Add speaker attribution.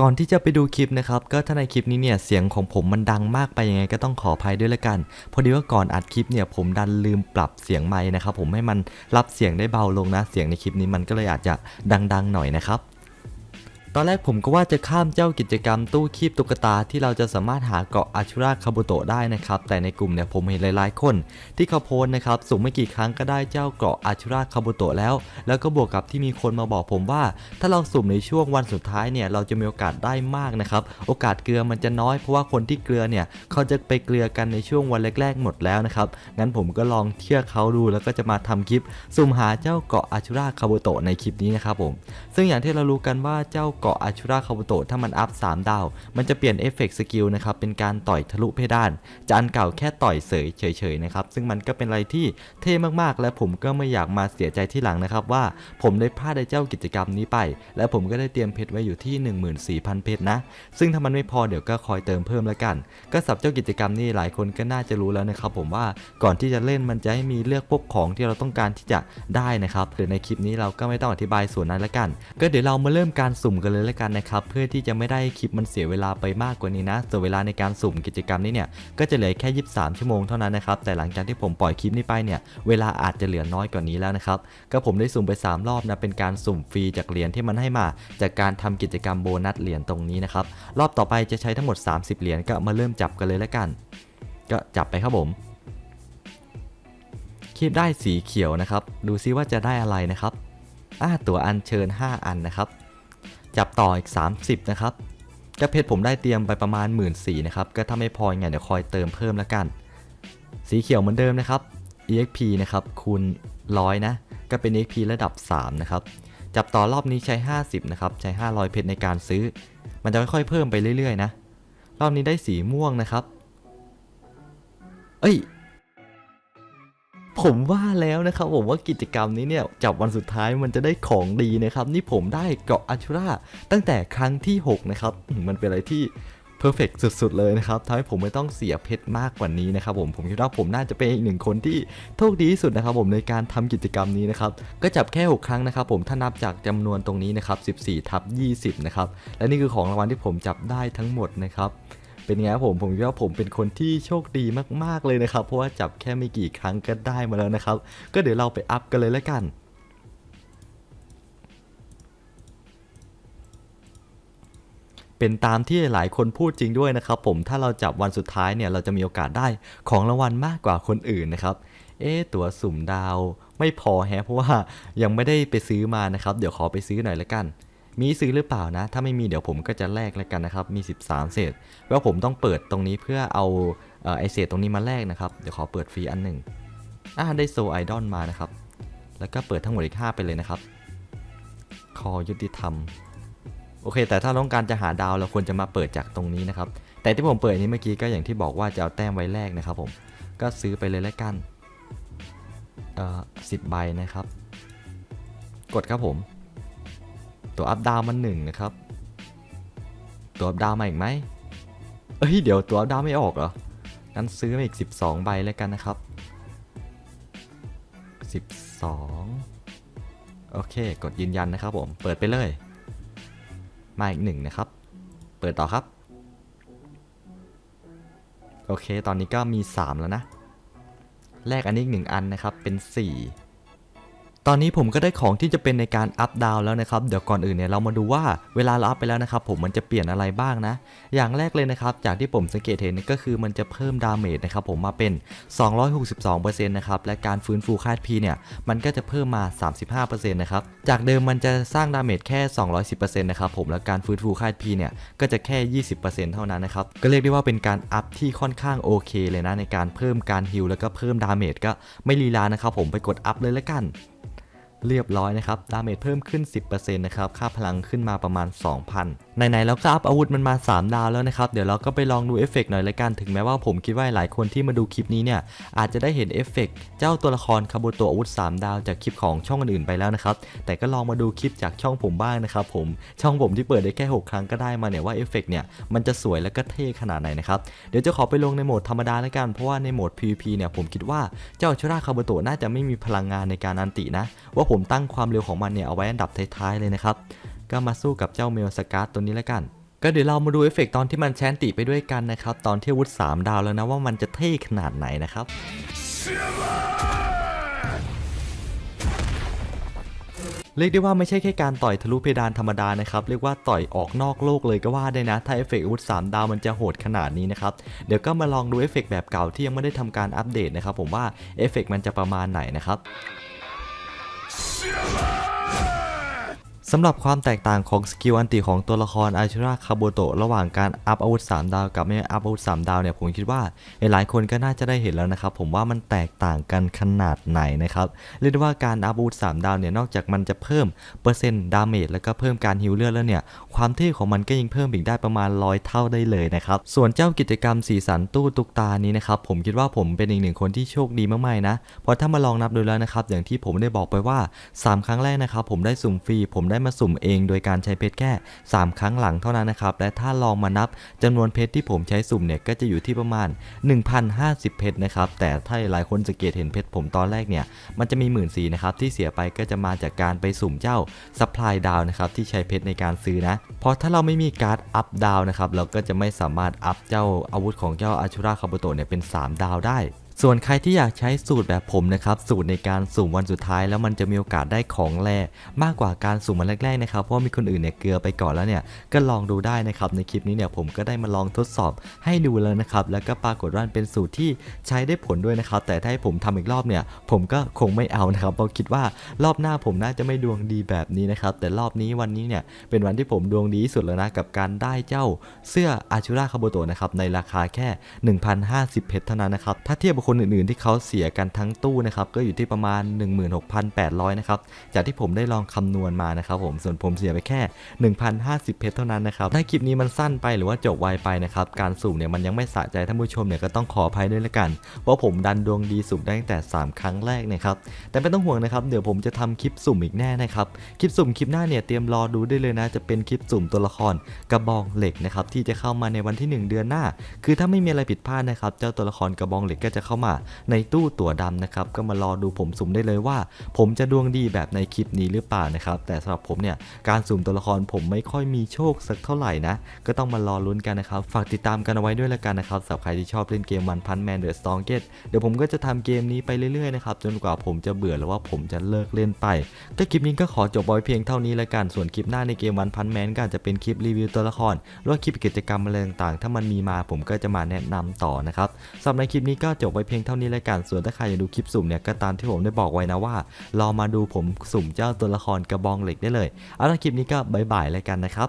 Speaker 1: ก่อนที่จะไปดูคลิปนะครับ ก็ถ้าในคลิปนี้เนี่ยเสียงของผมมันดังมากไปยังไงก็ต้องขออภัยด้วยละกัน พอดีว่าก่อนอัดคลิปเนี่ยผมดันลืมปรับเสียงไม้นะครับผมให้มันรับเสียงได้เบาลงนะ เสียงในคลิปนี้มันก็เลยอาจจะดังๆหน่อยนะครับ ตอนแรกผมก็ว่าจะข้ามเจ้ากิจกรรมตู้คีบตุ๊กตาที่เราจะสามารถหาเกาะอาชูราคาบุโตะได้นะครับ แต่ในกลุ่มเนี่ยผมเห็นหลายๆคน ที่เขาโพสนะครับสุ่มไม่กี่ครั้งก็ได้เจ้าเกาะอาชูราคาบุโตะแล้ว แล้วก็บวกกับที่มีคนมาบอกผมว่า ถ้าเราสุ่มในช่วงวันสุดท้ายเนี่ยเราจะมีโอกาสได้มากนะครับโอกาสเกลือมันจะน้อยเพราะว่าคนที่เกลือเนี่ยเขาจะไปเกลือกันในช่วงวันแรก ๆ หมดแล้วนะครับงั้นผมก็ลองเชื่อเขาดูแล้วก็จะมาทำคลิป สุ่มหาเจ้าเกาะอาชูราคาบุโตะในคลิปนี้นะครับผมซึ่งอย่างที่เรารู้กันว่าเจ้าเกาะอาชูราคาบุโตะถ้ามันอัพ 3 ดาว มันจะเปลี่ยนเอฟเฟกต์สกิลนะครับ เป็นการต่อยทะลุเพดานจากอันเก่าแค่ต่อยเสยเฉยๆนะครับ ซึ่งมันก็เป็นอะไรที่เท่มากๆ และผมก็ไม่อยากมาเสียใจที่หลังนะครับ ว่าผมได้พลาดในเจ้ากิจกรรมนี้ไป และผมก็ได้เตรียมเพชรไว้อยู่ที่ 14,000 เพชรนะ ซึ่งถ้ามันไม่พอเดี๋ยวก็คอยเติมเพิ่มแล้วกัน ก็สับเจ้ากิจกรรมนี่หลายคนก็น่าจะรู้แล้วนะครับผมว่าก่อนที่จะเล่นมันจะให้มีเลือกพวกของที่เราต้องการที่จะได้นะครับหรือในคลิปนี้เราก็ไม่ต้องอธิบายส่วนนั้นละกัน ก็เดี๋ยวเรามาเริ่มการสุ่มกันเลยละกันนะครับเพื่อที่จะไม่ได้คลิปมันเสียเวลาไปมากกว่านี้นะส่วนเวลาในการสุ่มกิจกรรมนี้เนี่ยก็จะเหลือแค่ 23 ชั่วโมงเท่านั้นนะครับแต่หลังจากที่ผมปล่อยคลิปนี้ไปเนี่ยเวลาอาจจะเหลือน้อยกว่านี้แล้วนะครับก็ผมได้สุ่มไป 3 รอบนะเป็นการสุ่มฟรีจากเหรียญที่มันให้มา จากการทำกิจกรรมโบนัสเหรียญตรงนี้นะครับรอบต่อไปจะใช้ทั้งหมด 30 เหรียญก็มาเริ่มจับกันเลยละกัน ก็จับไปครับผมคลิปได้สีเขียวนะครับ ดูซิว่าจะได้อะไรนะครับอ่าตัวอัญเชิญ 5 อันนะครับ จับต่ออีก 30 นะครับก็เพชรผมได้เตรียมไปประมาณ 1 4ื่นนะครับ ก็ถ้าไม่พอยังไงเดี๋ยวคอยเติมเพิ่มแล้วกัน สีเขียวเหมือนเดิมนะครับ exp นะครับคูณร้อยนะ ก็เป็น exp ระดับ 3 นะครับ จับต่อรอบนี้ใช้ 50 นะครับ ใช้ 500 เพชรในการซื้อ มันจะค่อยๆเพิ่มไปเรื่อยๆนะ รอบนี้ได้สีม่วงนะครับ เอ้ย ผมว่าแล้วนะครับผมว่ากิจกรรมนี้เนี่ยจับวันสุดท้ายมันจะได้ของดีนะครับนี่ผมได้เกาะอัชราตั้งแต่ครั้งที่ 6 นะครับ มันเป็นอะไรที่เพอร์เฟกสุดๆเลยนะครับทำให้ผมไม่ต้องเสียเพชรมากกว่านี้นะครับผมผมคิดว่าผมน่าจะเป็นอีกหนึ่งคนที่โชคดีที่สุดนะครับ ผมในการทำกิจกรรมนี้นะครับก็จับแค่ 6 ครั้งนะครับ ผมถ้านับจากจำนวนตรงนี้นะครับ14ทับ20นะครับและนี่คือของรางวัลที่ผมจับได้ทั้งหมดนะครับ เป็นไงครับผมผมคิดว่าผมเป็นคนที่โชคดีมากๆเลยนะครับ เพราะว่าจับแค่ไม่กี่ครั้งก็ได้มาแล้วนะครับ ก็เดี๋ยวเราไปอัพกันเลยแล้วกันเป็นตามที่หลายคนพูดจริงด้วยนะครับ ผมถ้าเราจับวันสุดท้ายเนี่ยเราจะมีโอกาสได้ของรางวัลมากกว่าคนอื่นนะครับ เอ๊ตัวสุ่มดาวไม่พอแฮะเพราะว่ายังไม่ได้ไปซื้อมานะครับ เดี๋ยวขอไปซื้อหน่อยละกัน มีซื้อหรือเปล่านะ ถ้าไม่มีเดี๋ยวผมก็จะแลกแล้วกันนะครับ มี 13 เศษว่าผมต้องเปิดตรงนี้เพื่อเอาไอเศษตรงนี้มาแลกนะครับ เดี๋ยวขอเปิดฟรีอันหนึ่งอ่าได้โซไอดอลมานะครับ แล้วก็เปิดทั้งหมดอีก 5 ไปเลยนะครับ คอยุติธรรม โอเค แต่ถ้าต้องการจะหาดาวเราควรจะมาเปิดจากตรงนี้นะครับ แต่ที่ผมเปิดอันนี้เมื่อกี้ก็อย่างที่บอกว่าจะเอาแต้มไว้แลกนะครับผม ก็ซื้อไปเลยแล้วกัน เอ่อสิบใบนะครับ กดครับผม ตัวอัพดาวมันหนึ่งนะครับ ตัวอัพดาวมาอีกไหมเอ้ยเดี๋ยวตัวอัพดาวไม่ออกเหรองั้นซื้อมาอีก 12 ใบแล้วกันนะครับ 12 โอเค กดยืนยันนะครับผม เปิดไปเลย มาอีกหนึ่งนะครับ เปิดต่อครับ โอเค ตอนนี้ก็มี 3 แล้วนะ แลกอันนี้อีกหนึ่งอันนะครับ เป็น 4 ตอนนี้ผมก็ได้ของที่จะเป็นในการอัพดาวแล้วนะครับ เดี๋ยวก่อนอื่นเนี่ยเรามาดูว่าเวลาเราอัพไปแล้วนะครับ ผมมันจะเปลี่ยนอะไรบ้างนะ อย่างแรกเลยนะครับ จากที่ผมสังเกตเห็นก็คือมันจะเพิ่มดาเมจนะครับผมมาเป็น 262%นะครับ และการฟื้นฟูค่าพีเนี่ย มันก็จะเพิ่มมา 35%นะครับ จากเดิมมันจะสร้างดาเมจแค่ 210%นะครับผม และการฟื้นฟูค่าพีเนี่ย ก็จะแค่ 20%เท่านั้นนะครับ ก็เรียกได้ว่าเป็นการอัพที่ค่อนข้างโอเคเลยนะในการเพิ่มการฮิลแล้วก็เพิ่มดาเมจก็ไม่ลีลานะครับผมไปกดอัพเลยละกัน เรียบร้อยนะครับ ดาเมจเพิ่มขึ้น 10%นะครับ ค่าพลังขึ้นมาประมาณ 2,000 ไหนๆแล้วก็อัพอาวุธมันมา 3 ดาวแล้วนะครับ เดี๋ยวเราก็ไปลองดูเอฟเฟกต์หน่อยละกันถึงแม้ว่าผมคิดว่าหลายคนที่มาดูคลิปนี้เนี่ย อาจจะได้เห็นเอฟเฟกต์เจ้าตัวละครคาบุโตอาวุธ 3 ดาวจากคลิปของช่องอื่นๆไปแล้วนะครับ แต่ก็ลองมาดูคลิปจากช่องผมบ้างนะครับผมช่องผมที่เปิดได้แค่ 6 ครั้งก็ได้มาเนี่ยว่าเอฟเฟกต์เนี่ยมันจะสวยแล้วก็เท่ขนาดไหนนะครับเดี๋ยวจะขอไปลงในโหมดธรรมดาล้วกันเพราะว่าในโหมด PVP เนี่ยผมคิดว่าเจ้าชราคาบุโตน่าจะไม่มีพลังงานในการอันตินะว่าผมตั้งความเร็วของมันเนี่ยเอาไว้อันดับท้ายๆเลยนะครับ ก็มาสู้กับเจ้าเมลสการ์ตัวนี้แล้วกัน ก็เดี๋ยวเรามาดูเอฟเฟกต์ตอนที่มันแชนติไปด้วยกันนะครับ ตอนที่วุธ3ดาวแล้วนะว่ามันจะเท่ขนาดไหนนะครับเรียกได้ว่าไม่ใช่แค่การต่อยทะลุเพดานธรรมดานะครับ เรียกว่าต่อยออกนอกโลกเลยก็ว่าได้นะ ถ้าเอฟเฟกต์อาวุธ3ดาวมันจะโหดขนาดนี้นะครับ เดี๋ยวก็มาลองดูเอฟเฟกต์แบบเก่าที่ยังไม่ได้ทำการอัปเดตนะครับ ผมว่าเอฟเฟกต์มันจะประมาณไหนนะครับ สำหรับความแตกต่างของสกิลอันติของตัวละครอาชิระคาโบโตะระหว่างการอัพอาวุธ 3 ดาวกับไม่อัพอาวุธ 3 ดาวเนี่ยผมคิดว่าหลายคนก็น่าจะได้เห็นแล้วนะครับ ผมว่ามันแตกต่างกันขนาดไหนนะครับเรียกได้ว่าการอัพอาวุธ 3 ดาวเนี่ยนอกจากมันจะเพิ่มเปอร์เซ็นต์ดาเมจแล้วก็เพิ่มการฮิลเลือดแล้วเนี่ยความเท่ของมันก็ยังเพิ่มอีกได้ประมาณร้อยเท่าได้เลยนะครับส่วนเจ้ากิจกรรมสีสันตู้ตุกตานี้นะครับผมคิดว่าผมเป็นอีกหนึ่งคนที่โชคดีมากๆนะเพราะถ้ามาลองนับดูแล้วนะครับอย่างที่ผมได้บอกไปว่า 3 ครั้งแรกนะครับผมได้สุ่มฟรีผมไได้มาสุ่มเอง โดยการใช้เพชรแค่ 3 ครั้งหลังเท่านั้นนะครับ และถ้าลองมานับจำนวนเพชรที่ผมใช้สุ่มเนี่ยก็จะอยู่ที่ประมาณ 1,050 เพชรนะครับ แต่ถ้าหลายคนสังเกตเห็นเพชรผมตอนแรกเนี่ย มันจะมีหมื่นสีนะครับที่เสียไปก็จะมาจากการไปสุ่มเจ้า supply ดาวนะครับที่ใช้เพชรในการซื้อนะ เพราะถ้าเราไม่มีการ์ดอัพดาวนะครับเราก็จะไม่สามารถอัพเจ้าอาวุธของเจ้าอาชูราคาโบโตะเนี่ยเป็น 3 ดาวได้ ส่วนใครที่อยากใช้สูตรแบบผมนะครับ สูตรในการสุ่มวันสุดท้าย แล้วมันจะมีโอกาสได้ของแร่มากกว่าการสุ่มวันแรกๆนะครับ เพราะมีคนอื่นเนี่ยเกลือไปก่อนแล้วเนี่ย ก็ลองดูได้นะครับ ในคลิปนี้เนี่ยผมก็ได้มาลองทดสอบให้ดูแล้วนะครับ แล้วก็ปรากฏว่าเป็นสูตรที่ใช้ได้ผลด้วยนะครับ แต่ถ้าให้ผมทำอีกรอบเนี่ย ผมก็คงไม่เอานะครับ เพราะคิดว่ารอบหน้าผมน่าจะไม่ดวงดีแบบนี้นะครับ แต่รอบนี้วันนี้เนี่ยเป็นวันที่ผมดวงดีที่สุดแล้วนะกับการได้เจ้าเสื้ออาชูราคาโบโตะนะครับในราคาแค่ 1,050เพชรเท่านั้นนะครับ ถ้าเทียบคนอื่นๆ ที่เขาเสียกันทั้งตู้นะครับก็อยู่ที่ประมาณ 16,800นะครับจากที่ผมได้ลองคำนวณมานะครับผมส่วนผมเสียไปแค่ 1,050 เพชรเท่านั้นนะครับถ้าคลิปนี้มันสั้นไปหรือว่าจบไวไปนะครับการสุ่มเนี่ยมันยังไม่สะใจท่านผู้ชมเนี่ยก็ต้องขออภัยด้วยละกัน เพราะผมดันดวงดีสุ่มได้ตั้งแต่ 3 ครั้งแรกนะครับแต่ไม่ต้องห่วงนะครับเดี๋ยวผมจะทำคลิปสุ่มอีกแน่นะครับคลิปสุ่มคลิปหน้าเนี่ยเตรียมรอดูได้เลยนะจะเป็นคลิปสุ่มตัวละครกระบองเหล็กนะครับที่จะเข้ามาในวันที่ 1 เดือนหน้า คือถ้าไม่มีอะไรผิดพลาดนะครับเจ้าตัวละครกระบองเหล็กก็จะเข้ามาในตู้ตั๋วดำนะครับก็มารอดูผมสุ่มได้เลยว่า ผมจะดวงดีแบบในคลิปนี้หรือเปล่านะครับแต่สำหรับผมเนี่ยการสุ่มตัวละครผมไม่ค่อยมีโชคสักเท่าไหร่นะก็ต้องมารอลุ้นกันนะครับฝากติดตามกันเอาไว้ด้วยละกันนะครับสำหรับใครที่ชอบเล่นเกมวันพันแมนเดอะสตองเกตเดี๋ยวผมก็จะทำเกมนี้ไปเรื่อยๆนะครับจนกว่าผมจะเบื่อหรือว่าผมจะเลิกเล่นไปก็คลิปนี้ก็ขอจบไว้เพียงเท่านี้ละกันส่วนคลิปหน้าในเกมวันพันแมนก็อาจจะเป็นคลิปรีวิวตัวละครหรือว่าคลิปกิจกรรมอะไรต่างๆ ถ้ามันมีมาผมก็จะมาแนะนำต่อนะครับสำหรับในคลิปนี้ก็จบไว้เพียงเท่านี้ลยกัน ส่วนถ้าใครอยากดูคลิปสุ่มเนี่ยก็ตามที่ผมได้บอกไว้นะว่ารอมาดูผมสุ่มเจ้าตัวละครกระบองเหล็กได้เลย เอาละคลิปนี้ก็บายบายแล้วกันนะครับ